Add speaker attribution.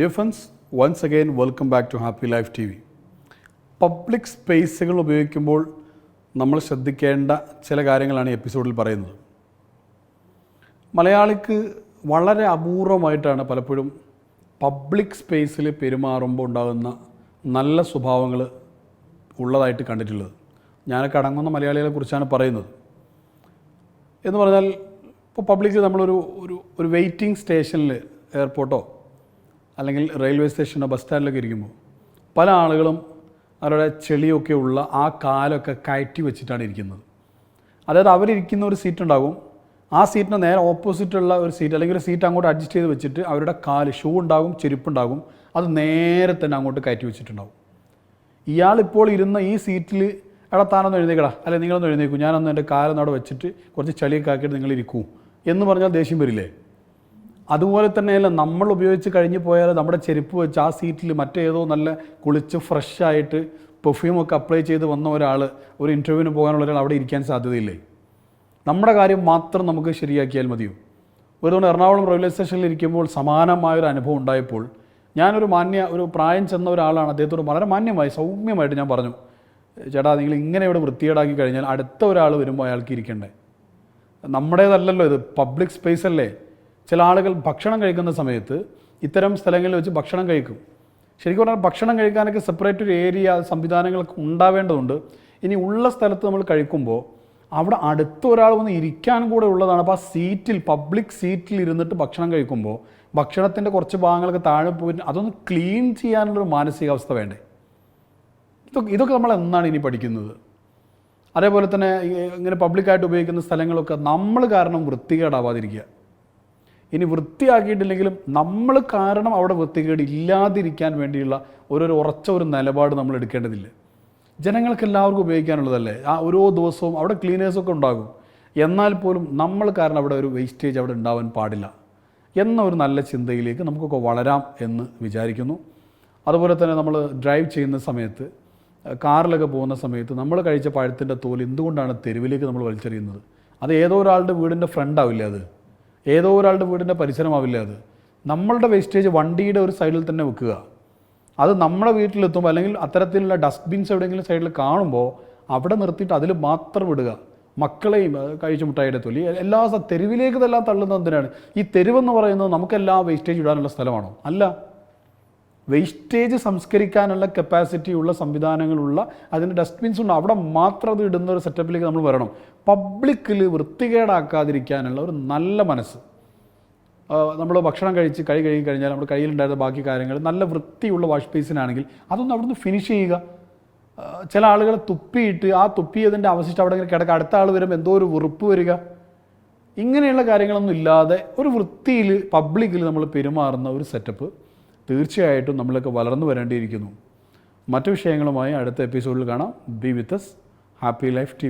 Speaker 1: Defence once again welcome back to happy life T V public സ്പേസുകൾ ഉപയോഗിക്കുമ്പോൾ നമ്മൾ ശ്രദ്ധിക്കേണ്ട ചില കാര്യങ്ങളാണ് ഈ എപ്പിസോഡിൽ പറയുന്നത്. മലയാളിക്ക് വളരെ അപൂർവമായിട്ടാണ് പലപ്പോഴും പബ്ലിക് സ്പേസിൽ പെരുമാറുമ്പോൾ ഉണ്ടാകുന്ന നല്ല സ്വഭാവങ്ങൾ ഉള്ളതായിട്ട് കണ്ടിട്ടുള്ളത്. ഞാനൊക്കെ അടങ്ങുന്ന മലയാളികളെ കുറിച്ചാണ് പറയുന്നത്. എന്ന് പറഞ്ഞാൽ ഇപ്പോൾ പബ്ലിക്കിൽ നമ്മളൊരു ഒരു ഒരു വെയിറ്റിംഗ് സ്റ്റേഷനിൽ എയർപോർട്ടോ അല്ലെങ്കിൽ റെയിൽവേ സ്റ്റേഷനോ ബസ് സ്റ്റാൻഡിലൊക്കെ ഇരിക്കുമ്പോൾ പല ആളുകളും അവരുടെ ചെളിയൊക്കെ ഉള്ള ആ കാലൊക്കെ കയറ്റി വെച്ചിട്ടാണ് ഇരിക്കുന്നത്. അതായത് അവരിരിക്കുന്ന ഒരു സീറ്റ് ഉണ്ടാകും. ആ സീറ്റിന് നേരെ ഓപ്പോസിറ്റുള്ള ഒരു സീറ്റ് അല്ലെങ്കിൽ ഒരു സീറ്റ് അങ്ങോട്ട് അഡ്ജസ്റ്റ് ചെയ്ത് വെച്ചിട്ട് അവരുടെ കാൽ ഷൂ ഉണ്ടാകും ചെരുപ്പുണ്ടാകും അത് നേരെ തന്നെ അങ്ങോട്ട് കയറ്റി വെച്ചിട്ടുണ്ടാകും ഇയാളിപ്പോൾ ഇരുന്ന ഈ സീറ്റിൽ എടാ താനൊന്ന് എഴുന്നേക്കടാ. അല്ലെ നിങ്ങളൊന്ന് എഴുന്നേക്കൂ. ഞാനൊന്ന് എന്റെ കാലൊന്നവിടെ വെച്ചിട്ട് കുറച്ച് ചളിയൊക്കെ ആക്കിയിട്ട് നിങ്ങൾ ഇരിക്കൂ എന്ന് പറഞ്ഞാൽ ദേഷ്യം വരില്ലേ? അതുപോലെ തന്നെയല്ല നമ്മൾ ഉപയോഗിച്ച് കഴിഞ്ഞ് പോയാൽ നമ്മുടെ ചെരുപ്പ് വെച്ച് ആ സീറ്റിൽ മറ്റേതോ നല്ല കുളിച്ച് ഫ്രഷായിട്ട് പെർഫ്യൂമൊക്കെ അപ്ലൈ ചെയ്ത് വന്ന ഒരാൾ ഒരു ഇന്റർവ്യൂവിന് പോകാനുള്ള ഒരാൾ അവിടെ ഇരിക്കാൻ സാധ്യതയില്ലേ? നമ്മുടെ കാര്യം മാത്രം നമുക്ക് ശരിയാക്കിയാൽ മതിയോ? ഒരു തവണ എറണാകുളം റെയിൽവേ സ്റ്റേഷനിൽ ഇരിക്കുമ്പോൾ സമാനമായൊരു അനുഭവം ഉണ്ടായപ്പോൾ ഞാനൊരു മാന്യ ഒരു പ്രായം ചെന്ന ഒരാളാണ് അദ്ദേഹത്തോട് വളരെ മാന്യമായി സൗമ്യമായിട്ട് ഞാൻ പറഞ്ഞു ചേട്ടാ നിങ്ങൾ ഇങ്ങനെ ഇവിടെ വൃത്തികേടാക്കി കഴിഞ്ഞാൽ അടുത്ത ഒരാൾ വരുമ്പോൾ അയാൾക്ക് ഇരിക്കണ്ടേ? നമ്മുടേതല്ലല്ലോ ഇത് പബ്ലിക് സ്പേസ് അല്ലേ? ചില ആളുകൾ ഭക്ഷണം കഴിക്കുന്ന സമയത്ത് ഇത്തരം സ്ഥലങ്ങളിൽ വെച്ച് ഭക്ഷണം കഴിക്കും. ശരിക്കും പറഞ്ഞാൽ ഭക്ഷണം കഴിക്കാനൊക്കെ സെപ്പറേറ്റ് ഒരു ഏരിയ സംവിധാനങ്ങളൊക്കെ ഉണ്ടാവേണ്ടതുണ്ട്. ഇനി ഉള്ള സ്ഥലത്ത് നമ്മൾ കഴിക്കുമ്പോൾ അവിടെ അടുത്ത ഒരാൾ വന്ന് ഇരിക്കാൻ കൂടെ ഉള്ളതാണ്. അപ്പോൾ ആ സീറ്റിൽ പബ്ലിക് സീറ്റിൽ ഇരുന്നിട്ട് ഭക്ഷണം കഴിക്കുമ്പോൾ ഭക്ഷണത്തിന്റെ കുറച്ച് ഭാഗങ്ങളൊക്കെ താഴെ പോയിട്ട് അതൊന്ന് ക്ലീൻ ചെയ്യാനുള്ളൊരു മാനസികാവസ്ഥ വേണ്ടേ? ഇതൊക്കെ ഇതൊക്കെ നമ്മൾ എന്നാണ് ഇനി പഠിക്കുന്നത്? അതേപോലെ തന്നെ ഇങ്ങനെ പബ്ലിക്കായിട്ട് ഉപയോഗിക്കുന്ന സ്ഥലങ്ങളൊക്കെ നമ്മൾ കാരണം വൃത്തികേടാവാതിരിക്കുക. ഇനി വൃത്തിയാക്കിയിട്ടില്ലെങ്കിലും നമ്മൾ കാരണം അവിടെ വൃത്തികേട് ഇല്ലാതിരിക്കാൻ വേണ്ടിയുള്ള ഒരു ഉറച്ച ഒരു നിലപാട് നമ്മൾ എടുക്കേണ്ടതില്ല. ജനങ്ങൾക്ക് എല്ലാവർക്കും ഉപയോഗിക്കാനുള്ളതല്ലേ? ആ ഓരോ ദിവസവും അവിടെ ക്ലീനേഴ്സൊക്കെ ഉണ്ടാകും. എന്നാൽ പോലും നമ്മൾ കാരണം അവിടെ ഒരു വേസ്റ്റേജ് അവിടെ ഉണ്ടാവാൻ പാടില്ല എന്ന ഒരു നല്ല ചിന്തയിലേക്ക് നമുക്കൊക്കെ വളരാം എന്ന് വിചാരിക്കുന്നു. അതുപോലെ തന്നെ നമ്മൾ ഡ്രൈവ് ചെയ്യുന്ന സമയത്ത് കാറിലൊക്കെ പോകുന്ന സമയത്ത് നമ്മൾ കഴിച്ച പഴത്തിന്റെ തോൽ എന്തുകൊണ്ടാണ് തെരുവിലേക്ക് നമ്മൾ വലിച്ചെറിയുന്നത്? അത് ഏതോ ഒരാളുടെ വീടിന്റെ ഫ്രണ്ട് ആവില്ല അത്? ഏതോ ഒരാളുടെ വീടിന്റെ പരിസരമാവില്ല അത്? നമ്മളുടെ വേസ്റ്റേജ് വണ്ടിയുടെ ഒരു സൈഡിൽ തന്നെ വെക്കുക. അത് നമ്മുടെ വീട്ടിലെത്തുമ്പോൾ അല്ലെങ്കിൽ അത്തരത്തിലുള്ള ഡസ്റ്റ്ബിൻസ് എവിടെയെങ്കിലും സൈഡിൽ കാണുമ്പോൾ അവിടെ നിർത്തിയിട്ട് അതിൽ മാത്രം വിടുക. മക്കളെയും കഴിച്ചു മുട്ടായിയുടെ തൊലി എല്ലാ തെരുവിലേക്ക് ഇതെല്ലാം തള്ളുന്നത് എന്തിനാണ്? ഈ തെരുവെന്ന് പറയുന്നത് നമുക്കെല്ലാം വേസ്റ്റേജ് ഇടാനുള്ള സ്ഥലമാണോ? അല്ല. വേസ്റ്റേജ് സംസ്കരിക്കാനുള്ള കപ്പാസിറ്റി ഉള്ള സംവിധാനങ്ങളുള്ള അതിന് ഡസ്റ്റ്ബിൻസ് ഉണ്ട്. അവിടെ മാത്രം അത് ഇടുന്ന ഒരു സെറ്റപ്പിലേക്ക് നമ്മൾ വരണം. പബ്ലിക്കിൽ വൃത്തികേടാക്കാതിരിക്കാനുള്ള ഒരു നല്ല മനസ്സ്. നമ്മൾ ഭക്ഷണം കഴിച്ച് കഴി കഴുകി കഴിഞ്ഞാൽ നമ്മുടെ കയ്യിലുണ്ടായിരുന്ന ബാക്കി കാര്യങ്ങൾ നല്ല വൃത്തിയുള്ള വാഷ് ബേസിനാണെങ്കിൽ അതൊന്ന് അവിടുന്ന് ഫിനിഷ് ചെയ്യുക. ചില ആളുകൾ തുപ്പിയിട്ട് ആ തുപ്പിയതിന്റെ അവശിഷ്ടം അവിടെ ഇങ്ങനെ കിടക്കുക. അടുത്ത ആൾ വരുമ്പോൾ എന്തോ ഒരു വെറുപ്പ് വരിക. ഇങ്ങനെയുള്ള കാര്യങ്ങളൊന്നും ഇല്ലാതെ ഒരു വൃത്തിയിൽ പബ്ലിക്കിൽ നമ്മൾ പെരുമാറുന്ന ഒരു സെറ്റപ്പ് തീർച്ചയായിട്ടും നമ്മളൊക്കെ വളർന്നു വരേണ്ടിയിരിക്കുന്നു. മറ്റു വിഷയങ്ങളുമായി അടുത്ത എപ്പിസോഡിൽ കാണാം. Be with us happy life T